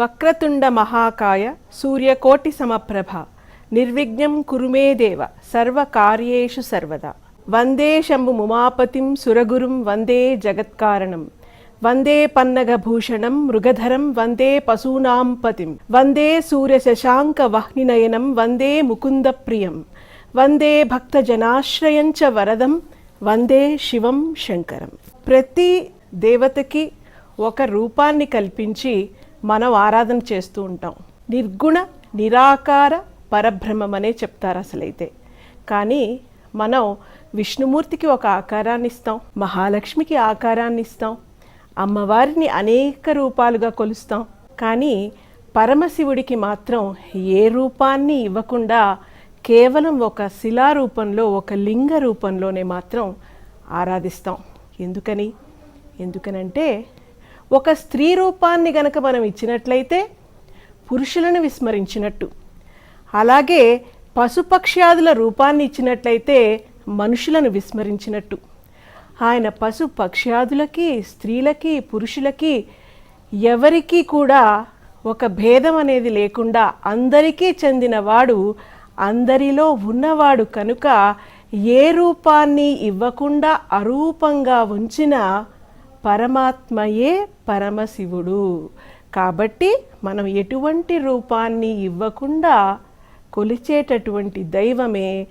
వక్రతుండ మహాకాయ సూర్యకోటి సమప్రభ. నిర్విఘ్నం కురుమే దేవ సర్వకార్యేషు సర్వదా. వందే శంభు ముమాపతిం సురగురుం వందే జగత్కారణం. వందే పన్నగభూషణం మృగధరం వందే పశూనాం పతిం. వందే సూర్యశశాంక వహ్నినయనం వందే ముకుంద ప్రియం. వందే భక్తజనాశ్రయంచ వరదం వందే శివం శంకరం. ప్రతి దేవతకి ఒక రూపాన్ని కల్పించి మనం ఆరాధన చేస్తూ ఉంటాం. నిర్గుణ నిరాకార పరబ్రహ్మం అనే చెప్తారు అసలైతే. కానీ మనం విష్ణుమూర్తికి ఒక ఆకారాన్ని ఇస్తాం మహాలక్ష్మికి ఆకారాన్ని ఇస్తాం అమ్మవారిని అనేక రూపాలుగా కొలుస్తాం. కానీ పరమశివుడికి మాత్రం ఏ రూపాన్ని ఇవ్వకుండా కేవలం ఒక శిలా రూపంలో ఒక లింగ రూపంలోనే మాత్రం ఆరాధిస్తాం. ఎందుకని? ఎందుకనంటే ఒక స్త్రీ రూపాన్ని గనక మనం ఇచ్చినట్లయితే పురుషులను విస్మరించినట్టు. అలాగే పశుపక్ష్యాదుల రూపాన్ని ఇచ్చినట్లయితే మనుషులను విస్మరించినట్టు. ఆయన పశు పక్ష్యాదులకి స్త్రీలకి పురుషులకి ఎవరికీ కూడా ఒక భేదం అనేది లేకుండా అందరికీ చెందినవాడు అందరిలో ఉన్నవాడు కనుక ఏ రూపాన్ని ఇవ్వకుండా అరూపంగా ఉంచిన పరమాత్మయే పరమశివుడు. కాబట్టి మనం ఎటువంటి రూపాన్ని ఇవ్వకుండా కొలిచేటటువంటి దైవమే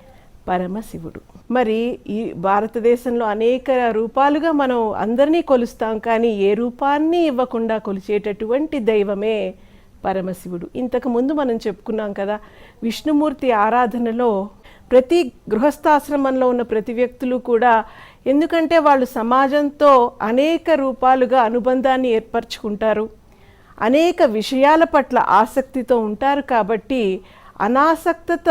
పరమశివుడు. మరి ఈ భారతదేశంలో అనేక రూపాలుగా మనం అందరినీ కొలుస్తాం కానీ ఏ రూపాన్ని ఇవ్వకుండా కొలిచేటటువంటి దైవమే పరమశివుడు. ఇంతకు ముందు మనం చెప్పుకున్నాం కదా విష్ణుమూర్తి ఆరాధనలో ప్రతి గృహస్థాశ్రమంలో ఉన్న ప్రతి వ్యక్తులు కూడా ఎందుకంటే వాళ్ళు సమాజంతో అనేక రూపాలుగా అనుబంధాన్ని ఏర్పరచుకుంటారు. అనేక విషయాల పట్ల ఆసక్తితో ఉంటారు కాబట్టి అనాసక్తత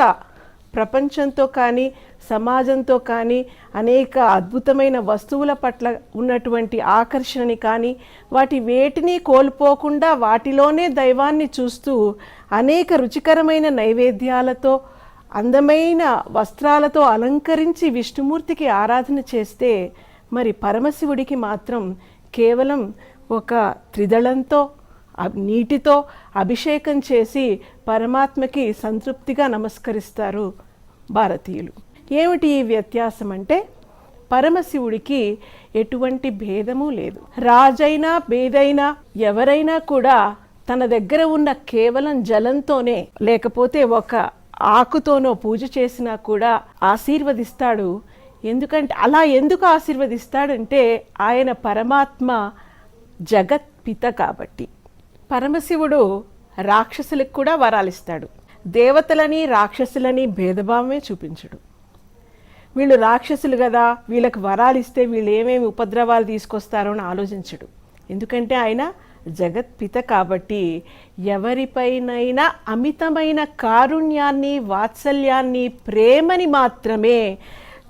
ప్రపంచంతో కానీ సమాజంతో కానీ అనేక అద్భుతమైన వస్తువుల పట్ల ఉన్నటువంటి ఆకర్షణని కానీ వాటి వేటిని కోల్పోకుండా వాటిలోనే దైవాన్ని చూస్తూ అనేక రుచికరమైన నైవేద్యాలతో అందమైన వస్త్రాలతో అలంకరించి విష్ణుమూర్తికి ఆరాధన చేస్తే మరి పరమశివుడికి మాత్రం కేవలం ఒక త్రిదళంతో నీటితో అభిషేకం చేసి పరమాత్మకి సంతృప్తిగా నమస్కరిస్తారు భారతీయులు. ఏమిటి ఈ వ్యత్యాసం అంటే? పరమశివుడికి ఎటువంటి భేదము లేదు. రాజైనా భేదైనా ఎవరైనా కూడా తన దగ్గర ఉన్న కేవలం జలంతోనే లేకపోతే ఒక ఆకుతోనో పూజ చేసినా కూడా ఆశీర్వదిస్తాడు. ఎందుకంటే అలా ఎందుకు ఆశీర్వదిస్తాడంటే ఆయన పరమాత్మ జగత్ పిత కాబట్టి. పరమశివుడు రాక్షసులకు కూడా వరాలిస్తాడు దేవతలని రాక్షసులని భేదభావమే చూపించడు. వీళ్ళు రాక్షసులు కదా వీళ్ళకి వరాలు ఇస్తే వీళ్ళు ఏమేమి ఉపద్రవాలు తీసుకొస్తారో అని ఆలోచించడు. ఎందుకంటే ఆయన జగత్పిత కాబట్టి ఎవరిపైనైనా అమితమైన కారుణ్యాన్ని వాత్సల్యాన్ని ప్రేమని మాత్రమే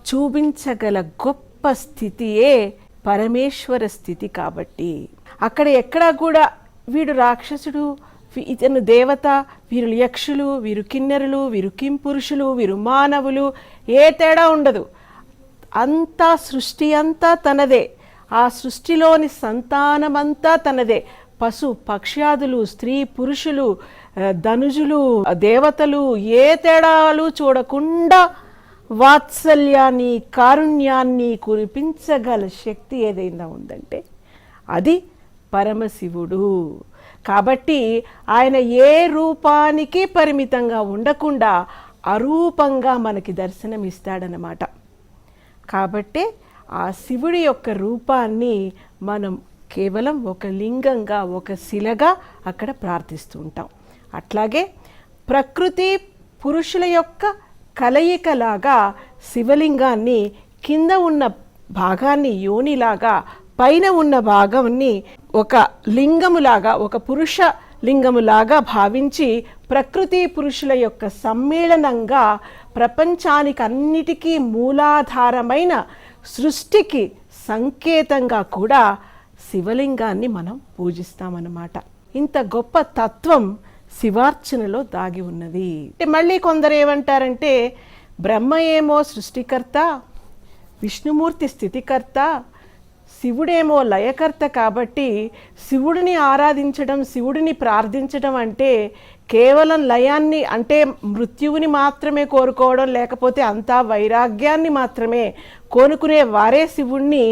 చూపించగల గొప్ప స్థితియే పరమేశ్వర స్థితి కాబట్టి. అక్కడ ఎక్కడా కూడా వీడు రాక్షసుడు ఇతను దేవత వీరు యక్షులు వీరు కిన్నెరులు వీరు కింపురుషులు వీరు మానవులు ఏ తేడా ఉండదు. అంతా సృష్టి అంతా తనదే. ఆ సృష్టిలోని సంతానమంతా తనదే. పశు పక్ష్యాదులు స్త్రీ పురుషులు ధనుజులు దేవతలు ఏ తేడాలు చూడకుండా వాత్సల్యాన్ని కారుణ్యాన్ని కురిపించగల శక్తి ఏదైనా ఉందంటే అది పరమశివుడు. కాబట్టి ఆయన ఏ రూపానికి పరిమితంగా ఉండకుండా అరూపంగా మనకి దర్శనం ఇస్తాడనమాట కాబట్టే ఆ శివుడి యొక్క రూపాన్ని మనం కేవలం ఒక లింగంగా ఒక శిలగా అక్కడ ప్రార్థిస్తూ ఉంటాం అట్లాగే ప్రకృతి పురుషుల యొక్క కలయికలాగా శివలింగాన్ని కింద ఉన్న భాగాన్ని యోనిలాగా పైన ఉన్న భాగాన్ని ఒక లింగములాగా ఒక పురుష లింగములాగా భావించి ప్రకృతి పురుషుల యొక్క సమ్మేళనంగా ప్రపంచానికి అన్నిటికీ మూలాధారమైన సృష్టికి సంకేతంగా కూడా శివలింగాన్ని మనం పూజిస్తామన్నమాట. ఇంత గొప్ప తత్వం శివార్చనలో దాగి ఉన్నది. అంటే మళ్ళీ కొందరు ఏమంటారంటే బ్రహ్మ ఏమో సృష్టికర్త విష్ణుమూర్తి స్థితికర్త శివుడేమో లయకర్త కాబట్టి శివుడిని ఆరాధించడం శివుడిని ప్రార్థించడం అంటే కేవలం లయాన్ని అంటే మృత్యువుని మాత్రమే కోరుకోవడం లేకపోతే అంతా వైరాగ్యాన్ని మాత్రమే కోరుకునే వారే శివుణ్ణి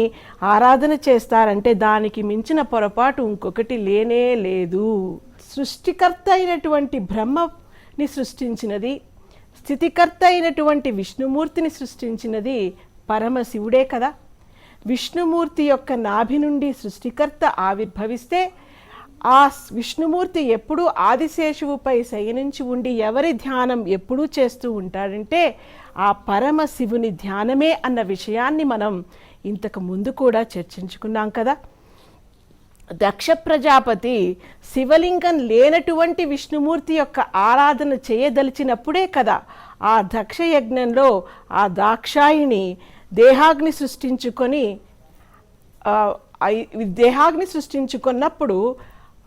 ఆరాధన చేస్తారంటే దానికి మించిన పొరపాటు ఇంకొకటి లేనే లేదు. సృష్టికర్త అయినటువంటి బ్రహ్మని సృష్టించినది స్థితికర్త అయినటువంటి విష్ణుమూర్తిని సృష్టించినది పరమశివుడే కదా. విష్ణుమూర్తి యొక్క నాభి నుండి సృష్టికర్త ఆవిర్భవిస్తే ఆ విష్ణుమూర్తి ఎప్పుడూ ఆదిశేషువుపై శయనించి ఉండి ఎవరి ధ్యానం ఎప్పుడూ చేస్తూ ఉంటాడంటే ఆ పరమ శివుని ధ్యానమే అన్న విషయాన్ని మనం ఇంతకు ముందు కూడా చర్చించుకున్నాం కదా. దక్ష ప్రజాపతి శివలింగం లేనటువంటి విష్ణుమూర్తి యొక్క ఆరాధన చేయదలిచినప్పుడే కదా ఆ దక్ష యజ్ఞంలో ఆ దాక్షాయిని దేహాగ్ని సృష్టించుకొని దేహాగ్ని సృష్టించుకున్నప్పుడు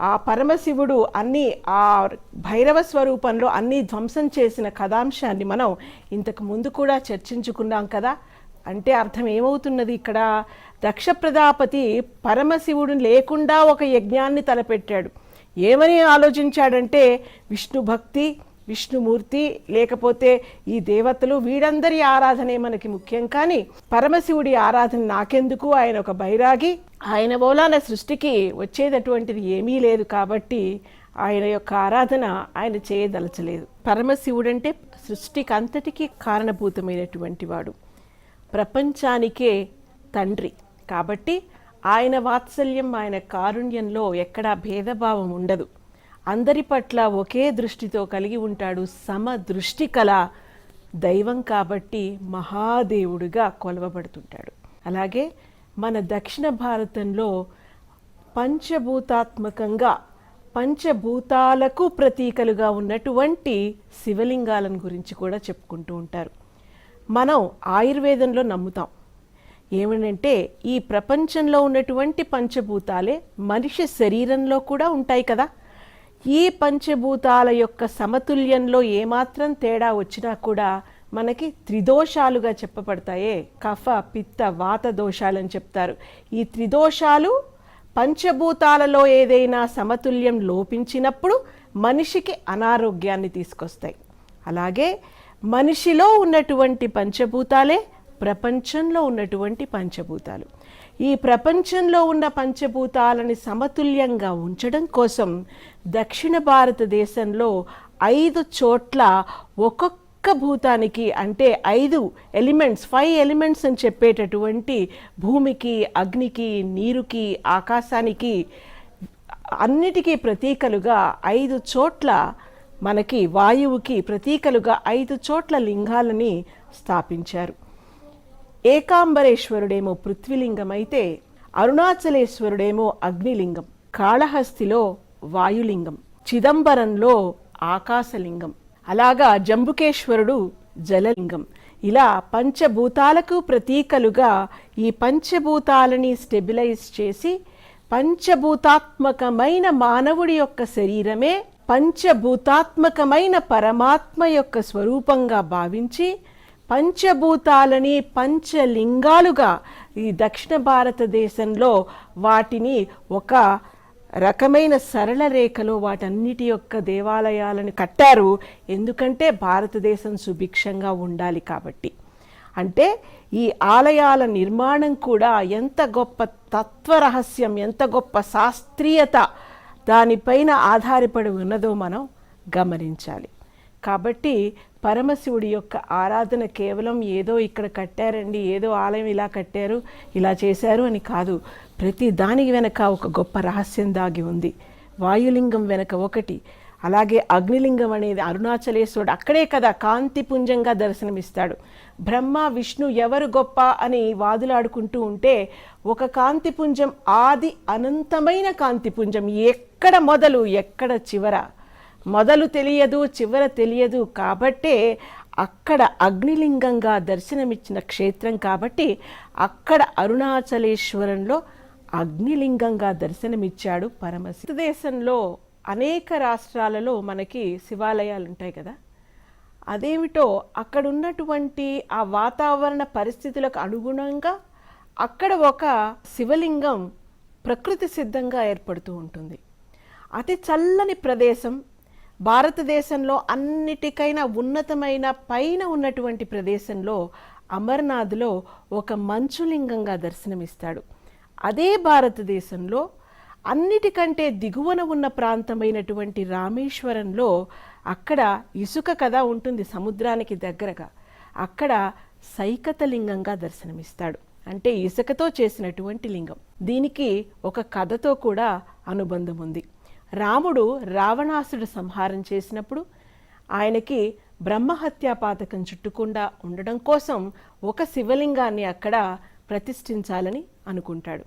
ఆ పరమశివుడు అన్ని ఆ భైరవ స్వరూపంలో అన్ని ధ్వంసం చేసిన కథాంశాన్ని మనం ఇంతకు ముందు కూడా చర్చించుకున్నాం కదా. అంటే అర్థం ఏమవుతున్నది ఇక్కడ? దక్ష ప్రజాపతి పరమశివుడు లేకుండా ఒక యజ్ఞాన్ని తలపెట్టాడు. ఏమని ఆలోచించాడంటే విష్ణు భక్తి విష్ణుమూర్తి లేకపోతే ఈ దేవతలు వీడందరి ఆరాధనే మనకి ముఖ్యం. కానీ పరమశివుడి ఆరాధన నాకెందుకు? ఆయన ఒక బైరాగి. ఆయన మూలాన సృష్టికి వచ్చేటటువంటిది ఏమీ లేదు కాబట్టి ఆయన యొక్క ఆరాధన ఆయన చేయదలచలేదు. పరమశివుడంటే సృష్టికి అంతటికీ కారణభూతమైనటువంటి వాడు. ప్రపంచానికే తండ్రి. కాబట్టి ఆయన వాత్సల్యం ఆయన కారుణ్యంలో ఎక్కడా భేదభావం ఉండదు. అందరి పట్ల ఒకే దృష్టితో కలిగి ఉంటాడు సమ దృష్టి కల. దైవం కాబట్టి మహాదేవుడిగా కొలవబడుతుంటాడు. అలాగే మన దక్షిణ భారతంలో పంచభూతాత్మకంగా పంచభూతాలకు ప్రతీకలుగా ఉన్నటువంటి శివలింగాలను గురించి కూడా చెప్పుకుంటూ ఉంటారు. మనం ఆయుర్వేదంలో నమ్ముతాం. ఏమనంటే ఈ ప్రపంచంలో ఉన్నటువంటి పంచభూతాలే మనిషి శరీరంలో కూడా ఉంటాయి కదా. ఈ పంచభూతాల యొక్క సమతుల్యంలో ఏమాత్రం తేడా వచ్చినా కూడా మనకి త్రిదోషాలుగా చెప్పబడతాయే. కఫ పిత్త వాత దోషాలని చెప్తారు. ఈ త్రిదోషాలు పంచభూతాలలో ఏదైనా సమతుల్యం లోపించినప్పుడు మనిషికి అనారోగ్యాన్ని తీసుకొస్తాయి. అలాగే మనిషిలో ఉన్నటువంటి పంచభూతాలే ప్రపంచంలో ఉన్నటువంటి పంచభూతాలు. ఈ ప్రపంచంలో ఉన్న పంచభూతాలని సమతుల్యంగా ఉంచడం కోసం దక్షిణ భారతదేశంలో ఐదు చోట్ల ఒక్కొక్క భూతానికి అంటే ఐదు ఎలిమెంట్స్ ఫైవ్ ఎలిమెంట్స్ అని చెప్పేటటువంటి భూమికి అగ్నికి నీరుకి ఆకాశానికి అన్నిటికీ ప్రతీకలుగా ఐదు చోట్ల మనకి వాయువుకి ప్రతీకలుగా ఐదు చోట్ల లింగాలని స్థాపించారు. ఏకాంబరేశ్వరుడేమో పృథ్వీలింగం అయితే అరుణాచలేశ్వరుడేమో అగ్నిలింగం కాళహస్తిలో వాయులింగం చిదంబరంలో ఆకాశలింగం అలాగా జంబుకేశ్వరుడు జలలింగం. ఇలా పంచభూతాలకు ప్రతీకలుగా ఈ పంచభూతాలని స్టెబిలైజ్ చేసి పంచభూతాత్మకమైన మానవుడి యొక్క శరీరమే పంచభూతాత్మకమైన పరమాత్మ యొక్క స్వరూపంగా భావించి పంచభూతాలని పంచలింగాలుగా ఈ దక్షిణ భారతదేశంలో వాటిని ఒక రకమైన సరళ రేఖలో వాటన్నిటి యొక్క దేవాలయాలను కట్టారు. ఎందుకంటే భారతదేశం సుభిక్షంగా ఉండాలి కాబట్టి. అంటే ఈ ఆలయాల నిర్మాణం కూడా ఎంత గొప్ప తత్వరహస్యం ఎంత గొప్ప శాస్త్రీయత దానిపైన ఆధారపడి ఉన్నదో మనం గమనించాలి. కాబట్టి పరమశివుడి యొక్క ఆరాధన కేవలం ఏదో ఇక్కడ కట్టారండి ఏదో ఆలయం ఇలా కట్టారు ఇలా చేశారు అని కాదు. ప్రతి దానికి వెనక ఒక గొప్ప రహస్యం దాగి ఉంది. వాయులింగం వెనక ఒకటి. అలాగే అగ్నిలింగం అనేది అరుణాచలేశ్వరుడు అక్కడే కదా కాంతిపుంజంగా దర్శనమిస్తాడు. బ్రహ్మ విష్ణు ఎవరు గొప్ప అని వాదులాడుకుంటూ ఉంటే ఒక కాంతిపుంజం ఆది అనంతమైన కాంతిపుంజం ఎక్కడ మొదలు ఎక్కడ చివర? మొదలు తెలియదు చివర తెలియదు కాబట్టే అక్కడ అగ్నిలింగంగా దర్శనమిచ్చిన క్షేత్రం కాబట్టి అక్కడ అరుణాచలేశ్వరంలో అగ్నిలింగంగా దర్శనమిచ్చాడు పరమశివ. దేశంలో అనేక రాష్ట్రాలలో మనకి శివాలయాలు ఉంటాయి కదా. అదేమిటో అక్కడ ఉన్నటువంటి ఆ వాతావరణ పరిస్థితులకు అనుగుణంగా అక్కడ ఒక శివలింగం ప్రకృతి సిద్ధంగా ఏర్పడుతూ ఉంటుంది. అతి చల్లని ప్రదేశం భారతదేశంలో అన్నిటికైనా ఉన్నతమైన పైన ఉన్నటువంటి ప్రదేశంలో అమర్నాథ్లో ఒక మంచులింగంగా దర్శనమిస్తాడు. అదే భారతదేశంలో అన్నిటికంటే దిగువన ఉన్న ప్రాంతమైనటువంటి రామేశ్వరంలో అక్కడ ఇసుక కదా ఉంటుంది సముద్రానికి దగ్గరగా. అక్కడ సైకత లింగంగా దర్శనమిస్తాడు. అంటే ఇసుకతో చేసినటువంటి లింగం. దీనికి ఒక కథతో కూడా అనుబంధం ఉంది. రాముడు రావణాసుడు సంహారం చేసినప్పుడు ఆయనకి బ్రహ్మహత్యా పాతకం చుట్టకుండా ఉండడం కోసం ఒక శివలింగాన్ని అక్కడ ప్రతిష్ఠించాలని అనుకుంటాడు.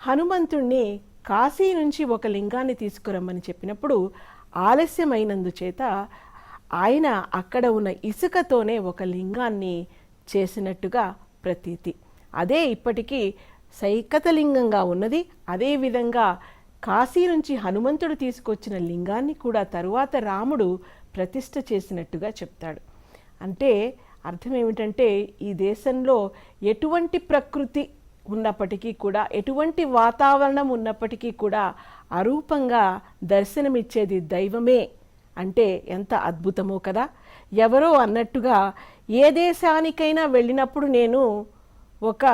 హనుమంతుణ్ణి కాశీ నుంచి ఒక లింగాన్ని తీసుకురమ్మని చెప్పినప్పుడు ఆలస్యమైనందుచేత ఆయన అక్కడ ఉన్న ఇసుకతోనే ఒక లింగాన్ని చేసినట్టుగా ప్రతీతి. అదే ఇప్పటికీ సైకతలింగంగా ఉన్నది. అదేవిధంగా కాశీ నుంచి హనుమంతుడు తీసుకొచ్చిన లింగాన్ని కూడా తరువాత రాముడు ప్రతిష్ఠ చేసినట్టుగా చెప్తాడు. అంటే అర్థం ఏమిటంటే ఈ దేశంలో ఎటువంటి ప్రకృతి ఉన్నప్పటికీ కూడా ఎటువంటి వాతావరణం ఉన్నప్పటికీ కూడా అరూపంగా దర్శనమిచ్చేది దైవమే అంటే ఎంత అద్భుతమో కదా. ఎవరో అన్నట్టుగా ఏ దేశానికైనా వెళ్ళినప్పుడు నేను ఒక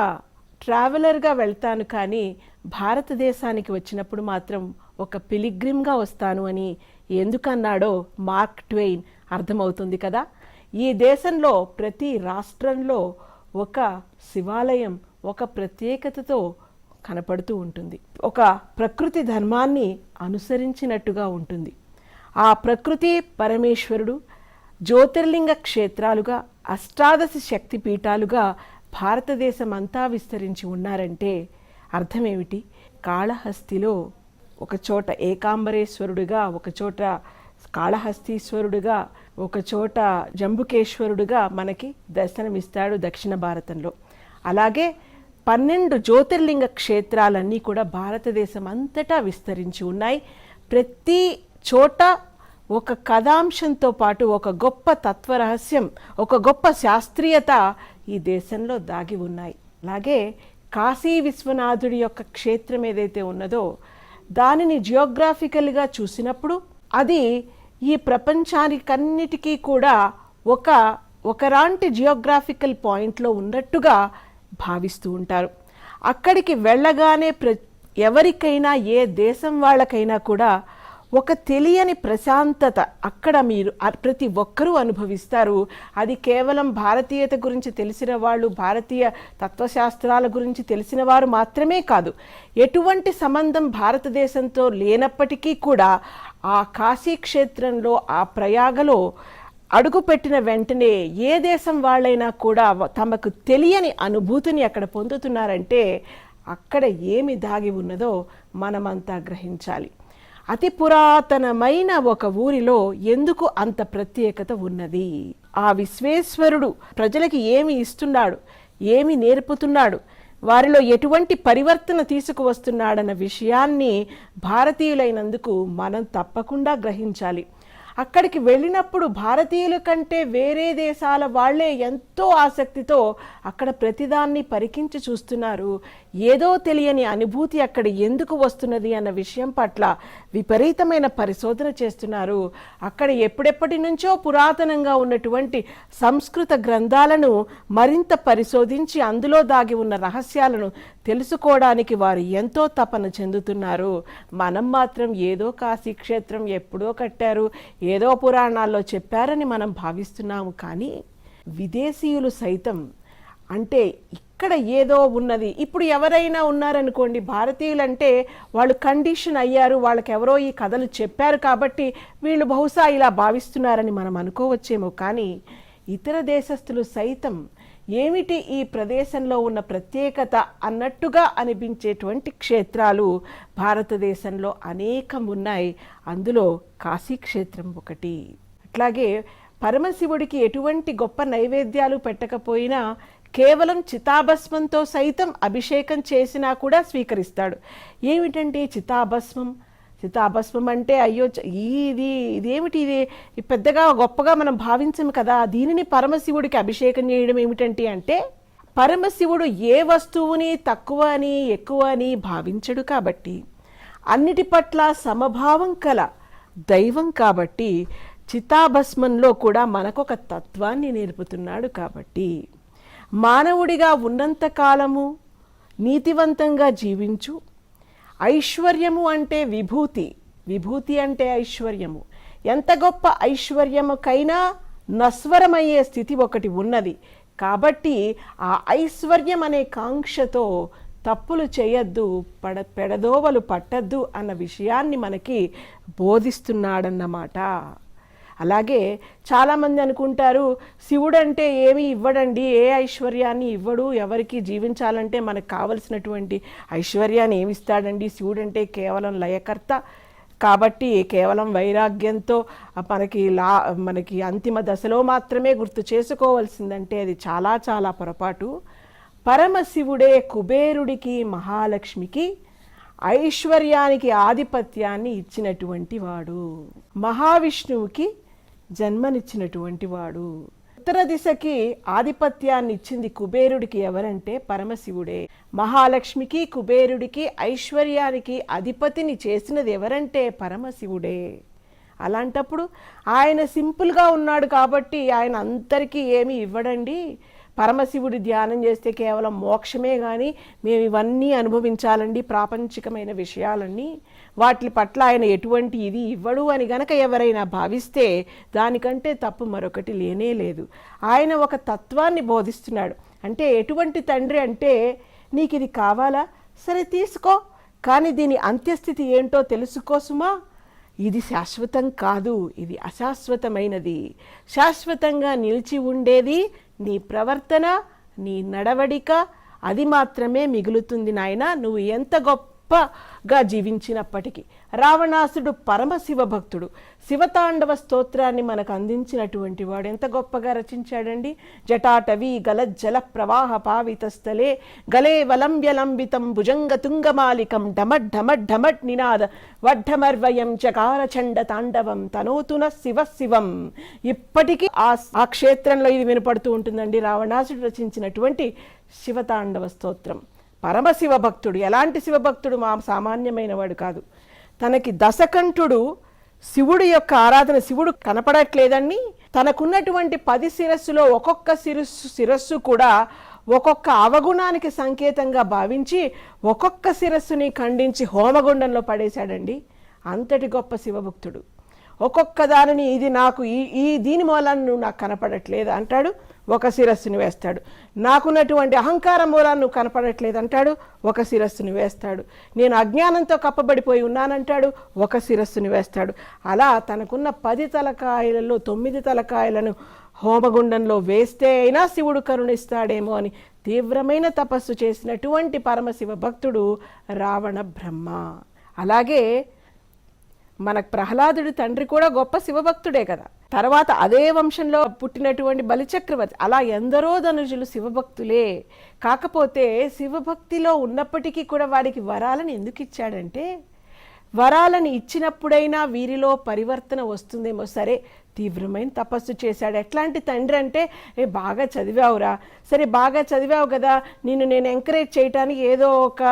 ట్రావెలర్గా వెళ్తాను కానీ భారతదేశానికి వచ్చినప్పుడు మాత్రం ఒక పిలిగ్రిమ్గా వస్తాను అని ఎందుకన్నాడో మార్క్ ట్వెయిన్ అర్థమవుతుంది కదా? ఈ దేశంలో ప్రతి రాష్ట్రంలో ఒక శివాలయం ఒక ప్రత్యేకతతో కనపడుతూ ఉంటుంది. ఒక ప్రకృతి ధర్మాన్ని అనుసరించినట్టుగా ఉంటుంది. ఆ ప్రకృతి పరమేశ్వరుడు జ్యోతిర్లింగ క్షేత్రాలుగా అష్టాదశ శక్తి పీఠాలుగా భారతదేశం అంతా విస్తరించి ఉన్నారంటే అర్థమేమిటి? కాళహస్తిలో ఒక చోట ఏకాంబరేశ్వరుడుగా ఒకచోట కాళహస్తీశ్వరుడుగా ఒక చోట జంబుకేశ్వరుడుగా మనకి దర్శనమిస్తాడు దక్షిణ భారతంలో. అలాగే పన్నెండు జ్యోతిర్లింగ క్షేత్రాలన్నీ కూడా భారతదేశం అంతటా విస్తరించి ఉన్నాయి. ప్రతి చోట ఒక కథాంశంతో పాటు ఒక గొప్ప తత్వరహస్యం ఒక గొప్ప శాస్త్రీయత ఈ దేశంలో దాగి ఉన్నాయి. అలాగే కాశీ విశ్వనాథుడి యొక్క క్షేత్రం ఏదైతే ఉన్నదో దానిని జియోగ్రాఫికల్గా చూసినప్పుడు అది ఈ ప్రపంచానికన్నిటికీ కూడా ఒక ఒకలాంటి జియోగ్రాఫికల్ పాయింట్లో ఉన్నట్టుగా భావిస్తూ ఉంటారు. అక్కడికి వెళ్ళగానే ప్ర ఎవరికైనా ఏ దేశం వాళ్ళకైనా కూడా ఒక తెలియని ప్రశాంతత అక్కడ మీరు ప్రతి ఒక్కరూ అనుభవిస్తారు. అది కేవలం భారతీయత గురించి తెలిసిన వాళ్ళు భారతీయ తత్వశాస్త్రాల గురించి తెలిసిన వారు మాత్రమే కాదు. ఎటువంటి సంబంధం భారతదేశంతో లేనప్పటికీ కూడా ఆ కాశీ క్షేత్రంలో ఆ ప్రయాగలో అడుగు పెట్టిన వెంటనే ఏ దేశం వాళ్ళైనా కూడా తమకు తెలియని అనుభూతిని అక్కడ పొందుతున్నారంటే అక్కడ ఏమి దాగి ఉన్నదో మనమంతా గ్రహించాలి. అతి పురాతనమైన ఒక ఊరిలో ఎందుకు అంత ప్రత్యేకత ఉన్నది? ఆ విశ్వేశ్వరుడు ప్రజలకి ఏమి ఇస్తున్నాడు? ఏమి నేర్పుతున్నాడు? వారిలో ఎటువంటి పరివర్తన తీసుకువస్తున్నాడన్న విషయాన్ని భారతీయులైనందుకు మనం తప్పకుండా గ్రహించాలి. అక్కడికి వెళ్ళినప్పుడు భారతీయుల కంటే వేరే దేశాల వాళ్ళే ఎంతో ఆసక్తితో అక్కడ ప్రతిదాన్ని పరికించి చూస్తున్నారు. ఏదో తెలియని అనుభూతి అక్కడ ఎందుకు వస్తున్నది అన్న విషయం పట్ల విపరీతమైన పరిశోధన చేస్తున్నారు. అక్కడ ఎప్పుడెప్పటి నుంచో పురాతనంగా ఉన్నటువంటి సంస్కృత గ్రంథాలను మరింత పరిశోధించి అందులో దాగి ఉన్న రహస్యాలను తెలుసుకోవడానికి వారు ఎంతో తపన చెందుతున్నారు. మనం మాత్రం ఏదో కాశీ క్షేత్రం ఎప్పుడో కట్టారు ఏదో పురాణాల్లో చెప్పారని మనం భావిస్తున్నాము కానీ విదేశీయులు సైతం అంటే ఇక్కడ ఏదో ఉన్నది. ఇప్పుడు ఎవరైనా ఉన్నారనుకోండి భారతీయులంటే వాళ్ళు కండిషన్ అయ్యారు వాళ్ళకి ఎవరో ఈ కథలు చెప్పారు కాబట్టి వీళ్ళు బహుశా ఇలా భావిస్తున్నారని మనం అనుకోవచ్చేమో. కానీ ఇతర దేశస్థులు సైతం ఏమిటి ఈ ప్రదేశంలో ఉన్న ప్రత్యేకత అన్నట్టుగా అనిపించేటువంటి క్షేత్రాలు? భారతదేశంలో అనేకం ఉన్నాయి అందులో కాశీ క్షేత్రం ఒకటి. అట్లాగే పరమశివుడికి ఎటువంటి గొప్ప నైవేద్యాలు పెట్టకపోయినా కేవలం చితాభస్మంతో సైతం అభిషేకం చేసినా కూడా స్వీకరిస్తాడు. ఏమిటంటే చితాభస్మం? చితాభస్మం అంటే అయ్యో చ- ఇది ఇదేమిటి ఇది? ఇది పెద్దగా గొప్పగా మనం భావించము కదా. దీనిని పరమశివుడికి అభిషేకం చేయడం ఏమిటంటే అంటే పరమశివుడు ఏ వస్తువుని తక్కువ అని ఎక్కువ అని భావించడు కాబట్టి అన్నిటి పట్ల సమభావం కల దైవం కాబట్టి చితాభస్మంలో కూడా మనకొక తత్వాన్ని నేర్పుతున్నాడు కాబట్టి మానవుడిగా ఉన్నంత కాలము నీతివంతంగా జీవించు ఐశ్వర్యము అంటే విభూతి. విభూతి అంటే ఐశ్వర్యము. ఎంత గొప్ప ఐశ్వర్యముకైనా నస్వరమయ్యే స్థితి ఒకటి ఉన్నది. కాబట్టి ఆ ఐశ్వర్యం అనే కాంక్షతో తప్పులు చేయొద్దు పడ పెడదోవలు పట్టద్దు అన్న విషయాన్ని మనకి బోధిస్తున్నాడన్నమాట. అలాగే చాలామంది అనుకుంటారు శివుడు అంటే ఏమి ఇవ్వడండి ఏ ఐశ్వర్యాన్ని ఇవ్వడు ఎవరికి జీవించాలంటే మనకు కావలసినటువంటి ఐశ్వర్యాన్ని ఏమిస్తాడండి? శివుడు అంటే కేవలం లయకర్త. కాబట్టి కేవలం వైరాగ్యంతో మనకి లా మనకి అంతిమ దశలో మాత్రమే గుర్తు చేసుకోవాల్సిందంటే అది చాలా చాలా పొరపాటు. పరమశివుడే కుబేరుడికి మహాలక్ష్మికి ఐశ్వర్యానికి ఆధిపత్యాన్ని ఇచ్చినటువంటి వాడు. మహావిష్ణువుకి జన్మనిచ్చినటువంటి వాడు. ఉత్తర దిశకి ఆధిపత్యాన్ని ఇచ్చింది కుబేరుడికి ఎవరంటే పరమశివుడే. మహాలక్ష్మికి కుబేరుడికి ఐశ్వర్యానికి అధిపతిని చేసినది ఎవరంటే పరమశివుడే. అలాంటప్పుడు ఆయన సింపుల్గా ఉన్నాడు కాబట్టి ఆయన అందరికీ ఏమి ఇవ్వడండి. పరమశివుడి ధ్యానం చేస్తే కేవలం మోక్షమే కానీ మేము ఇవన్నీ అనుభవించాలండి ప్రాపంచికమైన విషయాలన్నీ. వాటి పట్ల ఆయన ఎటువంటి ఇది ఇవ్వడు అని గనక ఎవరైనా భావిస్తే దానికంటే తప్పు మరొకటి లేనే లేదు. ఆయన ఒక తత్వాన్ని బోధిస్తున్నాడు. అంటే ఎటువంటి తండ్రి అంటే నీకు ఇది కావాలా? సరే తీసుకో. కానీ దీని అంత్యస్థితి ఏంటో తెలుసుకోసుమా ఇది శాశ్వతం కాదు ఇది అశాశ్వతమైనది. శాశ్వతంగా నిలిచి ఉండేది నీ ప్రవర్తన నీ నడవడిక అది మాత్రమే మిగులుతుంది నాయన. నువ్వు ఎంత గొప్ప గొప్పగా జీవించినప్పటికీ రావణాసుడు పరమశివ భక్తుడు. శివతాండవ స్తోత్రాన్ని మనకు అందించినటువంటి వాడు ఎంత గొప్పగా రచించాడండి? జటాటవి గల జల ప్రవాహ పావితస్థలే. గలే వలంబ్యలంబితం భుజంగ తుంగమాలికం ఢమడ్ ఢమడ్ ఢమట్ నినాద. వడ్ఢమర్వయం చకార చండ తాండవం తనోతున శివ శివం. ఇప్పటికీ ఆ ఆ క్షేత్రంలో ఇది వినపడుతూ ఉంటుందండి రావణాసుడు రచించినటువంటి శివతాండవ స్తోత్రం. పరమశివ భక్తుడు ఎలాంటి శివభక్తుడు? మా సామాన్యమైన వాడు కాదు. తనకి దశకంఠుడు శివుడు యొక్క ఆరాధన. శివుడు కనపడట్లేదని తనకున్నటువంటి పది శిరస్సులో ఒక్కొక్క శిరస్సు శిరస్సు కూడా ఒక్కొక్క అవగుణానికి సంకేతంగా భావించి ఒక్కొక్క శిరస్సుని ఖండించి హోమగుండంలో పడేశాడండి. అంతటి గొప్ప శివభక్తుడు. ఒక్కొక్క దానిని ఇది నాకు ఈ ఈ దీని మూలాన్ని నువ్వు నాకు కనపడట్లేదు అంటాడు. ఒక శిరస్సుని వేస్తాడు. నాకున్నటువంటి అహంకార మూలాన్ని నువ్వు కనపడట్లేదు అంటాడు. ఒక శిరస్సుని వేస్తాడు. నేను అజ్ఞానంతో కప్పబడిపోయి ఉన్నానంటాడు. ఒక శిరస్సుని వేస్తాడు. అలా తనకున్న పది తలకాయలలో తొమ్మిది తలకాయలను హోమగుండంలో వేస్తే అయినా శివుడు కరుణిస్తాడేమో అని తీవ్రమైన తపస్సు చేసినటువంటి పరమశివ భక్తుడు రావణ బ్రహ్మ. అలాగే మనకు ప్రహ్లాదుడి తండ్రి కూడా గొప్ప శివభక్తుడే కదా. తర్వాత అదే వంశంలో పుట్టినటువంటి బలిచక్రవర్తి. అలా ఎందరో ధనుజులు శివభక్తులే. కాకపోతే శివభక్తిలో ఉన్నప్పటికీ కూడా వాడికి వరాలను ఎందుకు ఇచ్చాడంటే వరాలను ఇచ్చినప్పుడైనా వీరిలో పరివర్తన వస్తుందేమో. సరే తీవ్రమైన తపస్సు చేశాడు. ఎట్లాంటి తండ్రి అంటే ఏ బాగా చదివావురా. సరే బాగా చదివావు కదా. నిన్ను నేను ఎంకరేజ్ చేయటానికి ఏదో ఒక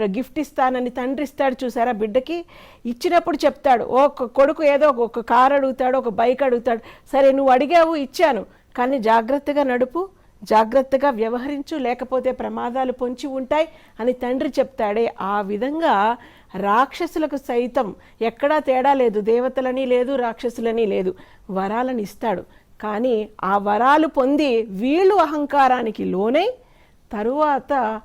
గిఫ్ట్ ఇస్తానని తండ్రి ఇస్తాడు చూసారా బిడ్డకి? ఇచ్చినప్పుడు చెప్తాడు. ఓ కొడుకు ఏదో ఒక కారు అడుగుతాడు ఒక బైక్ అడుగుతాడు. సరే నువ్వు అడిగావు ఇచ్చాను. కానీ జాగ్రత్తగా నడుపు. జాగ్రత్తగా వ్యవహరించు లేకపోతే ప్రమాదాలు పొంచి ఉంటాయి అని తండ్రి చెప్తాడే. ఆ విధంగా రాక్షసులకు సైతం ఎక్కడా తేడా లేదు. దేవతలని లేదు రాక్షసులని లేదు. వరాలను ఇస్తాడు. కానీ ఆ వరాలు పొంది వీళ్ళు అహంకారానికి లోనై తరువాత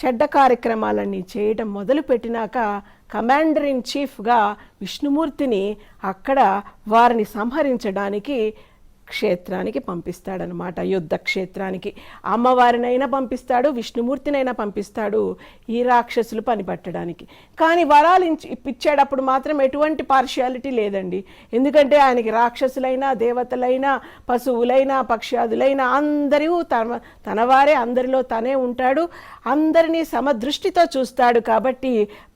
చెడ్డ కార్యక్రమాలన్నీ చేయడం మొదలుపెట్టినాక కమాండర్ ఇన్ చీఫ్గా విష్ణుమూర్తిని అక్కడ వారిని సంహరించడానికి క్షేత్రానికి పంపిస్తాడనమాట యుద్ధ క్షేత్రానికి. అమ్మవారినైనా పంపిస్తాడు విష్ణుమూర్తినైనా పంపిస్తాడు ఈ రాక్షసులు పనిపట్టడానికి. కానీ వరాలు ఇప్పించేటప్పుడు మాత్రం ఎటువంటి పార్షియాలిటీ లేదండి. ఎందుకంటే ఆయనకి రాక్షసులైనా దేవతలైనా పశువులైనా పక్ష్యాదులైనా అందరూ తన తనవారే అందరిలో తనే ఉంటాడు. అందరినీ సమదృష్టితో చూస్తాడు కాబట్టి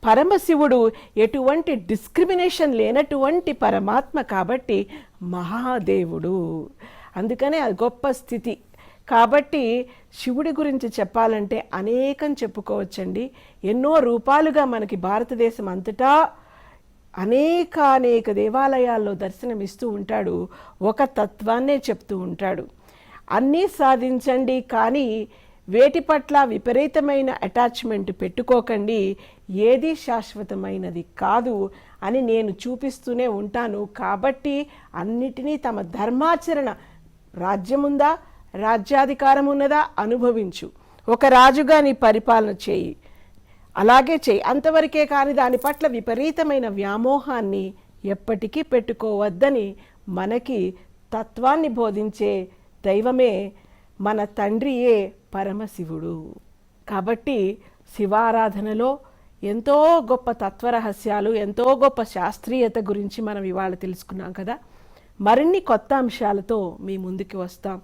పరమశివుడు ఎటువంటి డిస్క్రిమినేషన్ లేనటువంటి పరమాత్మ కాబట్టి మహాదేవుడు. అందుకనే అది గొప్ప స్థితి. కాబట్టి శివుడి గురించి చెప్పాలంటే అనేకం చెప్పుకోవచ్చండి. ఎన్నో రూపాలుగా మనకి భారతదేశం అంతటా అనేక అనేక దేవాలయాల్లో దర్శనమిస్తూ ఉంటాడు. ఒక తత్వాన్నే చెప్తూ ఉంటాడు. అన్నీ సాధించండి కానీ వేటి పట్ల విపరీతమైన అటాచ్మెంట్ పెట్టుకోకండి. ఏది శాశ్వతమైనది కాదు అని నేను చూపిస్తూనే ఉంటాను. కాబట్టి అన్నిటినీ తమ ధర్మాచరణ రాజ్యముందా? రాజ్యాధికారం ఉన్నదా? అనుభవించు. ఒక రాజుగా నీ పరిపాలన చేయి. అలాగే చేయి. అంతవరకే కానీ దాని పట్ల విపరీతమైన వ్యామోహాన్ని ఎప్పటికీ పెట్టుకోవద్దని మనకి తత్వాన్ని బోధించే దైవమే మన తండ్రియే పరమశివుడు. కాబట్టి శివారాధనలో ఎంతో గొప్ప తత్వరహస్యాలు ఎంతో గొప్ప శాస్త్రీయత గురించి మనం ఇవాళ తెలుసుకున్నాం కదా. మరిన్ని కొత్త అంశాలతో మీ ముందుకు వస్తాం.